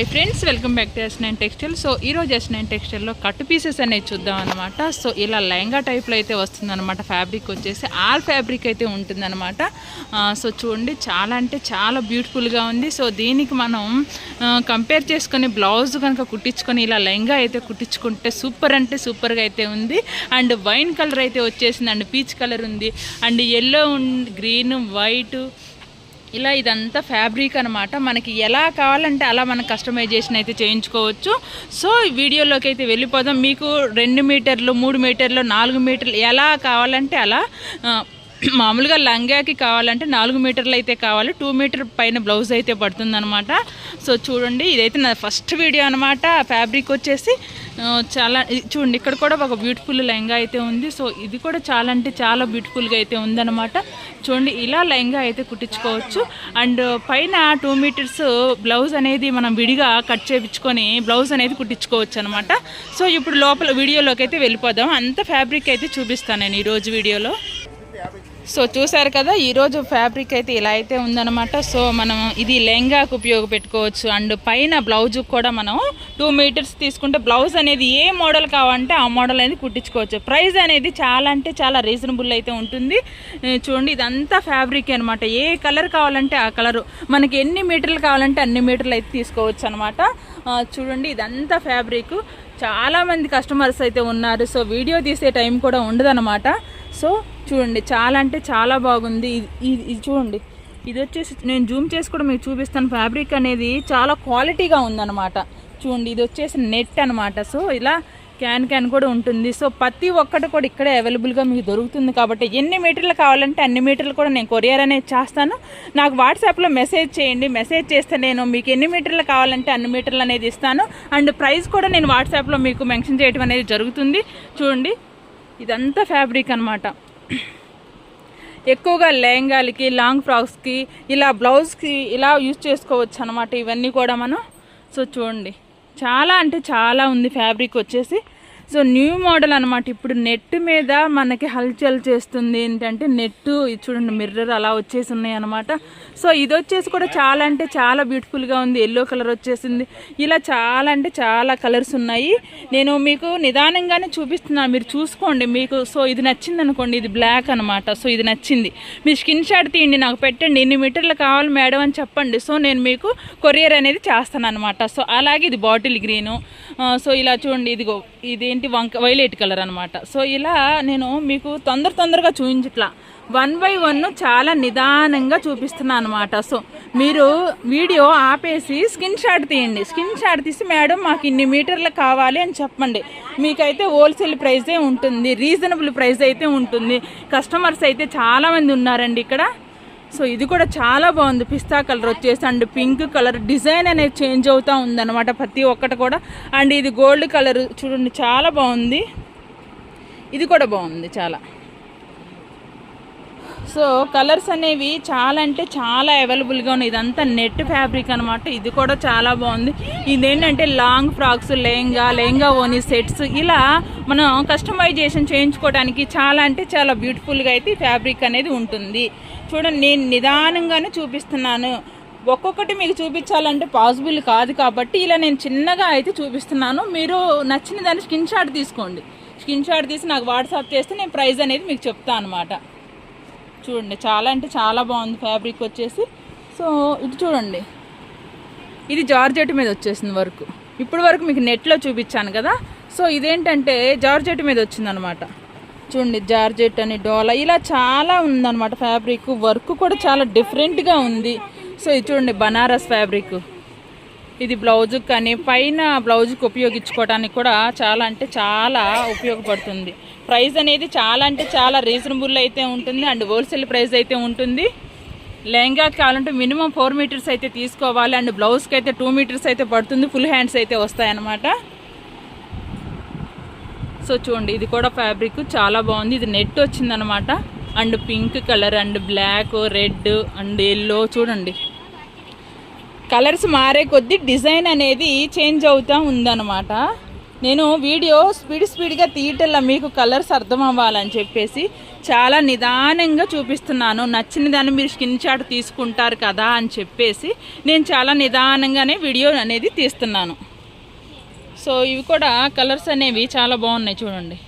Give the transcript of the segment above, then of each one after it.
Hi friends welcome back to S nine textile so ఈరోజు S nine టెక్స్టైల్లో cut pieces అనేది చూద్దాం అనమాట సో ఇలా లెహంగా టైప్లో అయితే వస్తుందన్నమాట. ఫ్యాబ్రిక్ వచ్చేసి ఆల్ ఫ్యాబ్రిక్ అయితే ఉంటుందన్నమాట. సో చూడండి చాలా అంటే చాలా బ్యూటిఫుల్గా ఉంది. సో దీనికి మనం కంపేర్ చేసుకొని బ్లౌజ్ కనుక కుట్టించుకొని ఇలా లెహంగా అయితే కుట్టించుకుంటే సూపర్ అంటే సూపర్గా అయితే ఉంది. అండ్ వైన్ కలర్ అయితే వచ్చేసింది. అండ్ పీచ్ కలర్ ఉంది. అండ్ ఎల్లో గ్రీన్ వైట్ ఇలా ఇదంతా ఫ్యాబ్రిక్ అనమాట మనకి ఎలా కావాలంటే అలా మనం కస్టమైజేషన్ అయితే చేయించుకోవచ్చు. సో వీడియోలోకి అయితే వెళ్ళిపోదాం. మీకు రెండు మీటర్లు మూడు మీటర్లు నాలుగు మీటర్లు ఎలా కావాలంటే అలా మామూలుగా లంగాకి కావాలంటే నాలుగు మీటర్లు అయితే కావాలి. టూ మీటర్ పైన బ్లౌజ్ అయితే పడుతుందనమాట సో చూడండి ఇదైతే నా ఫస్ట్ వీడియో అనమాట ఫ్యాబ్రిక్ వచ్చేసి చాలా చూడండి ఇక్కడ కూడా ఒక బ్యూటిఫుల్ లెహంగా అయితే ఉంది. సో ఇది కూడా చాలా అంటే చాలా బ్యూటిఫుల్గా అయితే ఉందన్నమాట. చూడండి ఇలా లెహంగా అయితే కుట్టించుకోవచ్చు. అండ్ పైన టూ మీటర్స్ బ్లౌజ్ అనేది మనం విడిగా కట్ చేయించుకొని బ్లౌజ్ అనేది కుట్టించుకోవచ్చు అనమాట సో ఇప్పుడు లోపల వీడియోలోకి అయితే వెళ్ళిపోదాం. అంత ఫ్యాబ్రిక్ అయితే చూపిస్తాను నేను ఈరోజు వీడియోలో. సో చూసారు కదా ఈరోజు ఫ్యాబ్రిక్ అయితే ఇలా అయితే ఉందన్నమాట. సో మనం ఇది లెహంగాకు ఉపయోగపెట్టుకోవచ్చు. అండ్ పైన బ్లౌజ్ కూడా మనం టూ మీటర్స్ తీసుకుంటే బ్లౌజ్ అనేది ఏ మోడల్ కావాలంటే ఆ మోడల్ అనేది కుట్టించుకోవచ్చు. ప్రైస్ అనేది చాలా అంటే చాలా రీజనబుల్ అయితే ఉంటుంది. చూడండి ఇదంతా ఫ్యాబ్రిక్ అనమాట ఏ కలర్ కావాలంటే ఆ కలరు మనకి ఎన్ని మీటర్లు కావాలంటే అన్ని మీటర్లు అయితే తీసుకోవచ్చు అనమాట చూడండి ఇదంతా ఫ్యాబ్రిక్ చాలామంది కస్టమర్స్ అయితే ఉన్నారు. సో వీడియో తీసే టైం కూడా ఉండదన్నమాట. సో చూడండి చాలా అంటే చాలా బాగుంది. ఇది ఇది- ఇది చూడండి. ఇది వచ్చేసి నేను జూమ్ చేసి కూడా మీకు చూపిస్తాను. ఫ్యాబ్రిక్ అనేది చాలా క్వాలిటీగా ఉందన్నమాట. చూడండి ఇది వచ్చేసి నెట్ అనమాట సో ఇలా క్యాన్ క్యాన్ కూడా ఉంటుంది. సో ప్రతి ఒక్కటి కూడా ఇక్కడే అవైలబుల్గా మీకు దొరుకుతుంది కాబట్టి ఎన్ని మీటర్లు కావాలంటే అన్ని మీటర్లు కూడా నేను కొరియర్ అనేది చేస్తాను. నాకు వాట్సాప్లో మెసేజ్ చేయండి. మెసేజ్ చేస్తే నేను మీకు ఎన్ని మీటర్లు కావాలంటే అన్ని మీటర్లు అనేది ఇస్తాను. అండ్ ప్రైస్ కూడా నేను వాట్సాప్లో మీకు మెన్షన్ చేయడం అనేది జరుగుతుంది. చూడండి ఇదంతా ఫ్యాబ్రిక్ అనమాట ఎక్కువగా లెహంగాలకి లాంగ్ ఫ్రాక్స్కి ఇలా బ్లౌజ్కి ఇలా యూజ్ చేసుకోవచ్చు అనమాట ఇవన్నీ కూడా మనం. సో చూడండి చాలా అంటే చాలా ఉంది ఫ్యాబ్రిక్ వచ్చేసి. సో న్యూ మోడల్ అనమాట ఇప్పుడు నెట్ మీద మనకి హల్చల్ చేస్తుంది ఏంటంటే నెట్ చూడండి మిర్రర్ అలా వచ్చేసి ఉన్నాయి అనమాట సో ఇది వచ్చేసి కూడా చాలా అంటే చాలా బ్యూటిఫుల్గా ఉంది. ఎల్లో కలర్ వచ్చేసింది. ఇలా చాలా అంటే చాలా కలర్స్ ఉన్నాయి. నేను మీకు నిదానంగానే చూపిస్తున్నాను మీరు చూసుకోండి. మీకు సో ఇది నచ్చింది అనుకోండి. ఇది బ్లాక్ అనమాట సో ఇది నచ్చింది. మీ స్కిన్ షాట్ తీయండి. నాకు పెట్టండి. ఎన్ని మీటర్లు కావాలి మేడం అని చెప్పండి. సో నేను మీకు కొరియర్ అనేది చేస్తాను అనమాట సో అలాగే ఇది బాటిల్ గ్రీను. సో ఇలా చూడండి ఇదిగో ఇదేంటి వంక వైలెట్ కలర్ అనమాట సో ఇలా నేను మీకు తొందర తొందరగా చూపించట్లా. వన్ బై వన్ చాలా నిదానంగా చూపిస్తున్నాను అనమాట సో మీరు వీడియో ఆపేసి స్కిన్ షాట్ తీయండి. స్కిన్ షాట్ తీసి మేడం మాకు ఇన్ని మీటర్లు కావాలి అని చెప్పండి. మీకైతే హోల్సేల్ ప్రైజే ఉంటుంది రీజనబుల్ ప్రైస్ అయితే ఉంటుంది. కస్టమర్స్ అయితే చాలామంది ఉన్నారండి ఇక్కడ. సో ఇది కూడా చాలా బాగుంది. పిస్తా కలర్ వచ్చేసి అండ్ పింక్ కలర్ డిజైన్ అనేది చేంజ్ అవుతూ ఉందన్నమాట ప్రతి ఒక్కటి కూడా. అండ్ ఇది గోల్డ్ కలర్ చూడండి చాలా బాగుంది. ఇది కూడా బాగుంది చాలా. సో కలర్స్ అనేవి చాలా అంటే చాలా అవైలబుల్గా ఉన్నాయి. ఇదంతా నెట్ ఫ్యాబ్రిక్ అనమాట ఇది కూడా చాలా బాగుంది. ఇదేంటంటే లాంగ్ ఫ్రాక్స్ లెహంగా లెహంగా ఓనీ సెట్స్. ఇలా మనం కస్టమైజేషన్ చేయించుకోవడానికి చాలా అంటే చాలా బ్యూటిఫుల్గా అయితే ఫ్యాబ్రిక్ అనేది ఉంటుంది. చూడండి నేను నిదానంగానే చూపిస్తున్నాను. ఒక్కొక్కటి మీకు చూపించాలంటే పాసిబుల్ కాదు కాబట్టి ఇలా నేను చిన్నగా అయితే చూపిస్తున్నాను. మీరు నచ్చిన దాన్ని స్క్రీన్ షాట్ తీసుకోండి. స్క్రీన్ షాట్ తీసి నాకు వాట్సాప్ చేస్తే నేను ప్రైస్ అనేది మీకు చెప్తాను అనమాట చూడండి చాలా అంటే చాలా బాగుంది ఫ్యాబ్రిక్ వచ్చేసి. సో ఇది చూడండి. ఇది జార్జెట్ మీద వచ్చేసింది వర్క్. ఇప్పుడు వరకు మీకు నెట్లో చూపించాను కదా. సో ఇదేంటంటే జార్జెట్ మీద వచ్చిందనమాట. చూడండి జార్జెట్ అని డోలా. ఇలా చాలా ఉందన్నమాట ఫ్యాబ్రిక్ వర్క్ కూడా చాలా డిఫరెంట్గా ఉంది. సో ఇది చూడండి బనారస్ ఫ్యాబ్రిక్ ఇది బ్లౌజుకి కానీ పైన బ్లౌజ్కి ఉపయోగించుకోవడానికి కూడా చాలా అంటే చాలా ఉపయోగపడుతుంది. ప్రైస్ అనేది చాలా అంటే చాలా రీజనబుల్ అయితే ఉంటుంది అండ్ హోల్సేల్ ప్రైస్ అయితే ఉంటుంది. లెహంగాకి కావాలంటే మినిమం ఫోర్ మీటర్స్ అయితే తీసుకోవాలి అండ్ బ్లౌజ్కి అయితే టూ మీటర్స్ అయితే పడుతుంది. ఫుల్ హ్యాండ్స్ అయితే వస్తాయన్నమాట. సో చూడండి ఇది కూడా ఫ్యాబ్రిక్ చాలా బాగుంది. ఇది నెట్ వచ్చిందనమాట and pink colour and black red and yellow చూడండి. కలర్స్ మారే కొద్దీ డిజైన్ అనేది చేంజ్ అవుతూ ఉందన్నమాట. నేను వీడియో స్పీడ్ స్పీడ్గా తీయటల్లా మీకు కలర్స్ అర్థం అవ్వాలని చెప్పేసి చాలా నిదానంగా చూపిస్తున్నాను. నచ్చిన దాన్ని మీరు స్కిన్ షాట్ తీసుకుంటారు కదా అని చెప్పేసి నేను చాలా నిదానంగానే వీడియో అనేది తీస్తున్నాను. సో ఇవి కూడా కలర్స్ అనేవి చాలా బాగున్నాయి చూడండి.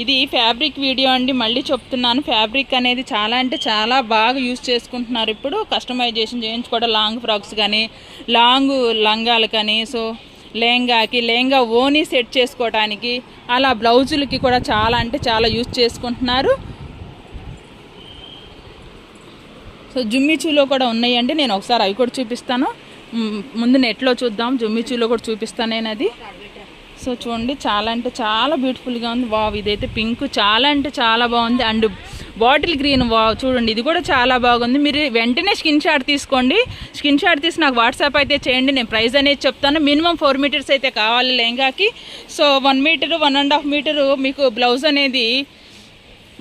ఇది ఫ్యాబ్రిక్ వీడియో అండి మళ్ళీ చెప్తున్నాను. ఫ్యాబ్రిక్ అనేది చాలా అంటే చాలా బాగా యూస్ చేసుకుంటున్నారు ఇప్పుడు. కస్టమైజేషన్ చేయించుకోవడం లాంగ్ ఫ్రాక్స్ కానీ లాంగ్ లంగాలు కానీ సో లెహంగాకి లెహంగా ఓనీ సెట్ చేసుకోవడానికి అలా బ్లౌజులకి కూడా చాలా అంటే చాలా యూస్ చేసుకుంటున్నారు. సో జుమ్మిచూలో కూడా ఉన్నాయండి. నేను ఒకసారి అవి కూడా చూపిస్తాను. ముందు నెట్లో చూద్దాం. జుమ్మిచూలో కూడా చూపిస్తాను నేను అది. సో చూడండి చాలా అంటే చాలా బ్యూటిఫుల్గా ఉంది. వావ్ ఇదైతే పింక్ చాలా అంటే చాలా బాగుంది. అండ్ బాటిల్ గ్రీన్ వావ్ చూడండి ఇది కూడా చాలా బాగుంది. మీరు వెంటనే స్కిన్ షాట్ తీసుకోండి. స్కిన్ షాట్ తీసి నాకు వాట్సాప్ అయితే చేయండి నేను ప్రైస్ అనేది చెప్తాను. మినిమం ఫోర్ మీటర్స్ అయితే కావాలి లెహంగాకి. So one metre one and half metre మీకు బ్లౌజ్ అనేది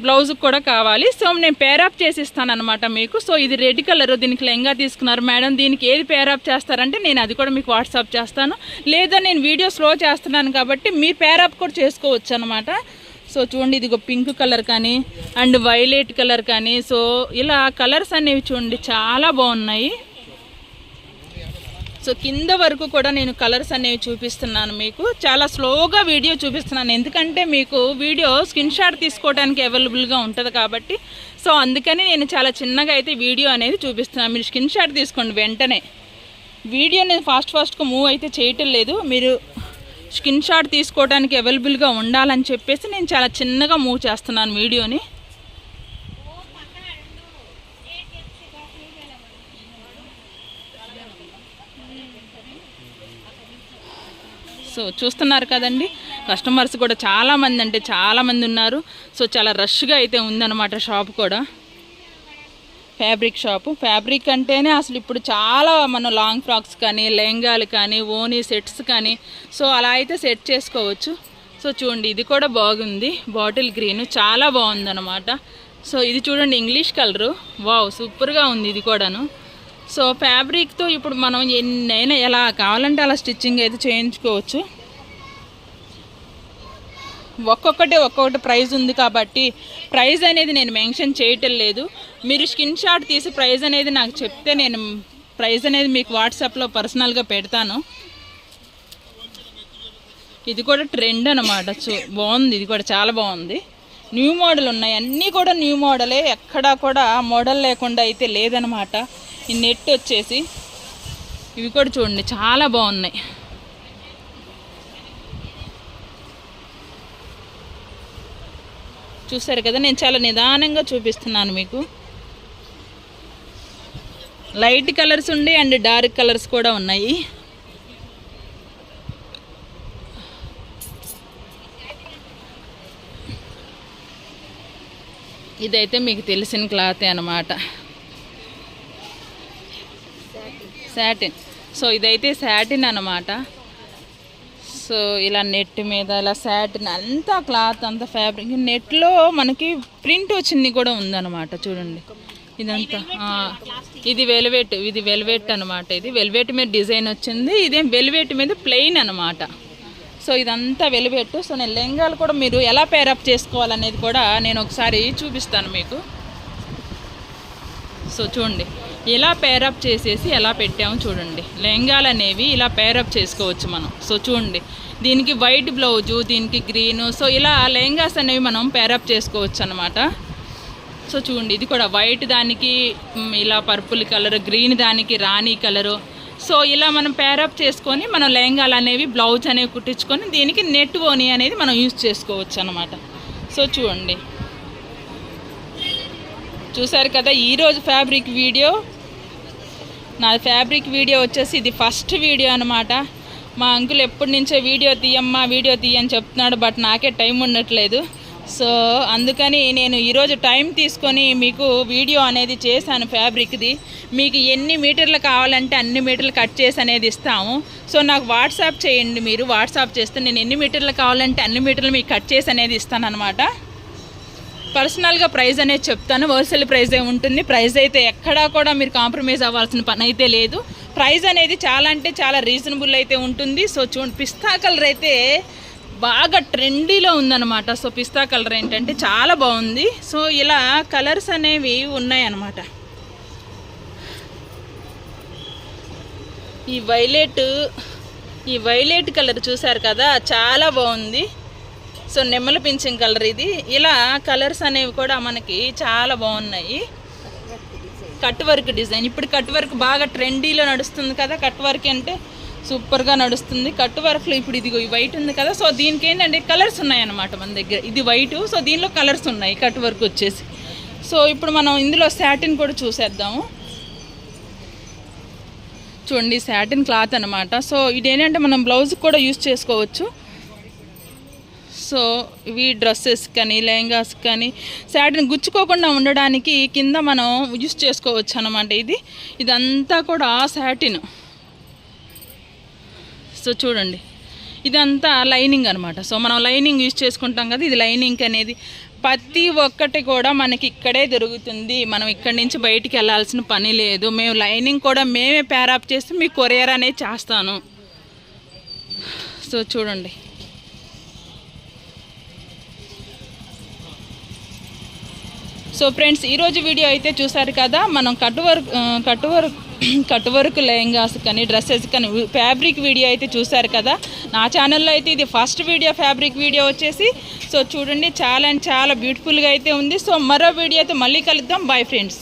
బ్లౌజ్ కూడా కావాలి. సో నేను పేరాప్ చేసిస్తాను అనమాట మీకు. సో ఇది రెడ్ కలర్ దీనికి లెంగా తీసుకున్నారు. మేడం దీనికి ఏది పేరాప్ చేస్తారంటే నేను అది కూడా మీకు వాట్సాప్ చేస్తాను. లేదా నేను వీడియో స్లో చేస్తున్నాను కాబట్టి మీరు పేరాప్ కూడా చేసుకోవచ్చు అనమాట సో చూడండి ఇది పింక్ కలర్ కానీ అండ్ వైలెట్ కలర్ కానీ. సో ఇలా కలర్స్ అనేవి చూడండి చాలా బాగున్నాయి. సో కింద వరకు కూడా నేను కలర్స్ అనేవి చూపిస్తున్నాను మీకు. చాలా స్లోగా వీడియో చూపిస్తున్నాను. ఎందుకంటే మీకు వీడియో స్క్రీన్ షాట్ తీసుకోవడానికి అవైలబుల్గా ఉంటుంది కాబట్టి. సో అందుకని నేను చాలా చిన్నగా అయితే వీడియో అనేది చూపిస్తున్నాను మీరు స్క్రీన్ షాట్ తీసుకోండి వెంటనే. వీడియో నేను ఫాస్ట్ ఫాస్ట్గా మూవ్ అయితే చేయటం లేదు. మీరు స్క్రీన్ షాట్ తీసుకోవడానికి అవైలబుల్గా ఉండాలని చెప్పేసి నేను చాలా చిన్నగా మూవ్ చేస్తున్నాను వీడియోని. సో చూస్తున్నారు కదండి. కస్టమర్స్ కూడా చాలా మంది అంటే చాలామంది ఉన్నారు. సో చాలా రష్గా అయితే ఉందన్నమాట షాప్ కూడా. ఫ్యాబ్రిక్ షాపు ఫ్యాబ్రిక్ అంటేనే అసలు ఇప్పుడు చాలా మన లాంగ్ ఫ్రాక్స్ కానీ లెహంగాలు కానీ ఓనీ సెట్స్ కానీ సో అలా అయితే సెట్ చేసుకోవచ్చు. సో చూడండి ఇది కూడా బాగుంది. బాటిల్ గ్రీన్ చాలా బాగుందన్నమాట. సో ఇది చూడండి ఇంగ్లీష్ కలరు వావ్ సూపర్గా ఉంది ఇది కూడాను. సో ఫ్యాబ్రిక్తో ఇప్పుడు మనం ఎన్నైనా ఎలా కావాలంటే అలా స్టిచ్చింగ్ అయితే చేయించుకోవచ్చు. ఒక్కొక్కటి ఒక్కొక్కటి ప్రైజ్ ఉంది కాబట్టి ప్రైజ్ అనేది నేను మెన్షన్ చేయటం లేదు. మీరు స్కిన్ షాట్ తీసి ప్రైజ్ అనేది నాకు చెప్తే నేను ప్రైజ్ అనేది మీకు వాట్సాప్లో పర్సనల్గా పెడతాను. ఇది కూడా ట్రెండ్ అనమాట చూ బాగుంది. ఇది కూడా చాలా బాగుంది. న్యూ మోడల్ ఉన్నాయి. అన్నీ కూడా న్యూ మోడలే. ఎక్కడా కూడా మోడల్ లేకుండా అయితే లేదనమాట ఈ నెట్ వచ్చేసి ఇవి కూడా చూడండి చాలా బాగున్నాయి. చూసారు కదా నేను చాలా నిదానంగా చూపిస్తున్నాను మీకు. లైట్ కలర్స్ ఉండి అండ్ డార్క్ కలర్స్ కూడా ఉన్నాయి. ఇదైతే మీకు తెలిసిన క్లాతే అనమాట శాటిన్ సో ఇదైతే శాటిన్ అనమాట సో ఇలా నెట్ మీద ఇలా శాటిన్ అంతా క్లాత్ అంతా ఫ్యాబ్రిక్ నెట్లో మనకి ప్రింట్ వచ్చింది కూడా ఉందన్నమాట చూడండి. ఇదంతా ఇది వెల్వెట్ ఇది వెల్వెట్ అనమాట ఇది. వెల్వెట్ మీద డిజైన్ వచ్చింది. ఇదేం వెల్వెట్ మీద ప్లెయిన్ అనమాట సో ఇదంతా వెల్వెట్ సో నేను లెంగాలు కూడా మీరు ఎలా పేరప్ చేసుకోవాలనేది కూడా నేను ఒకసారి చూపిస్తాను మీకు. సో చూడండి. ఇలా పేరప్ చేసేసి ఎలా పెట్టాము చూడండి. లెహంగాలు అనేవి ఇలా పేరప్ చేసుకోవచ్చు మనం. సో చూడండి. దీనికి వైట్ బ్లౌజు దీనికి గ్రీను సో ఇలా లెహంగాస్ అనేవి మనం పేరప్ చేసుకోవచ్చు అనమాట సో చూడండి. ఇది కూడా వైట్ దానికి ఇలా పర్పుల్ కలర్ గ్రీన్ దానికి రాణి కలరు సో ఇలా మనం పేరప్ చేసుకొని మనం లెహంగాలు అనేవి బ్లౌజ్ అనేవి కుట్టించుకొని దీనికి నెట్ ఓని అనేది మనం యూజ్ చేసుకోవచ్చు అనమాట సో చూడండి. చూసారు కదా ఈరోజు ఫ్యాబ్రిక్ వీడియో నా ఫ్యాబ్రిక్ వీడియో వచ్చేసి ఇది ఫస్ట్ వీడియో అనమాట మా అంకుల్ ఎప్పటి నుంచో వీడియో తీయమ్మా వీడియో తీయని చెప్తున్నాడు బట్ నాకే టైం ఉండట్లేదు. సో అందుకని నేను ఈరోజు టైం తీసుకొని మీకు వీడియో అనేది చేశాను ఫ్యాబ్రిక్ది మీకు ఎన్ని మీటర్లు కావాలంటే అన్ని మీటర్లు కట్ చేసి అనేది ఇస్తాము. సో నాకు వాట్సాప్ చేయండి మీరు వాట్సాప్ చేస్తే నేను ఎన్ని మీటర్లు కావాలంటే అన్ని మీటర్లు మీకు కట్ చేసి అనేది ఇస్తాను అనమాట పర్సనల్గా ప్రైస్ అనేది చెప్తాను. హోల్సేల్ ప్రైస్ ఉంటుంది. ప్రైస్ అయితే ఎక్కడా కూడా మీరు కాంప్రమైజ్ అవ్వాల్సిన పని అయితే లేదు. ప్రైజ్ అనేది చాలా అంటే చాలా రీజనబుల్ అయితే ఉంటుంది. సో చూడండి పిస్తా కలర్ అయితే బాగా ట్రెండీలో ఉందన్నమాట. సో పిస్తా కలర్ ఏంటంటే చాలా బాగుంది. సో ఇలా కలర్స్ అనేవి ఉన్నాయన్నమాట. ఈ వైలెట్ ఈ వైలెట్ కలర్ చూసారు కదా చాలా బాగుంది. సో నెమ్మల పింఛన్ కలర్ ఇది. ఇలా కలర్స్ అనేవి కూడా మనకి చాలా బాగున్నాయి. Cut work design. ఇప్పుడు కట్ వర్క్ బాగా ట్రెండీలో నడుస్తుంది కదా కట్ వర్క్ అంటే సూపర్గా నడుస్తుంది. కట్ వర్క్లో ఇప్పుడు ఇది వైట్ ఉంది కదా సో దీనికి ఏంటంటే కలర్స్ ఉన్నాయన్నమాట మన దగ్గర. ఇది వైట్ సో దీనిలో కలర్స్ ఉన్నాయి కట్ వర్క్ వచ్చేసి. సో ఇప్పుడు మనం ఇందులో శాటిన్ కూడా చూసేద్దాము. చూడండి శాటిన్ క్లాత్ అనమాట సో ఇదేంటంటే మనం బ్లౌజ్ కూడా యూస్ చేసుకోవచ్చు. సో ఇవి డ్రెస్సెస్ కానీ లెహంగాస్ కానీ శాటిన్ గుచ్చుకోకుండా ఉండడానికి కింద మనం యూజ్ చేసుకోవచ్చు అనమాట ఇది. ఇదంతా కూడా శాటిన్ సో చూడండి ఇదంతా లైనింగ్ అనమాట సో మనం లైనింగ్ యూజ్ చేసుకుంటాం కదా ఇది లైనింగ్ అనేది ప్రతి ఒక్కటి కూడా మనకి ఇక్కడే దొరుకుతుంది. మనం ఇక్కడి నుంచి బయటికి వెళ్ళాల్సిన పని లేదు. మేము లైనింగ్ కూడా మేమే ప్యారప్ చేసి మీకు కొరియర్ అనేది చేస్తాను. సో చూడండి. సో ఫ్రెండ్స్ ఈరోజు వీడియో అయితే చూసారు కదా? మనం కట్ వర్క్ ఆ, వర్క్ కట్ వర్క్ లెహంగాస్ కానీ డ్రెస్సెస్ కానీ ఫ్యాబ్రిక్ వీడియో అయితే చూసారు కదా? నా ఛానల్లో అయితే ఇది ఫస్ట్ వీడియో ఫ్యాబ్రిక్ వీడియో వచ్చేసి. సో చూడండి చాలా అండ్ చాలా బ్యూటిఫుల్గా అయితే ఉంది. సో మరో వీడియో అయితే మళ్ళీ కలుద్దాం. Bye friends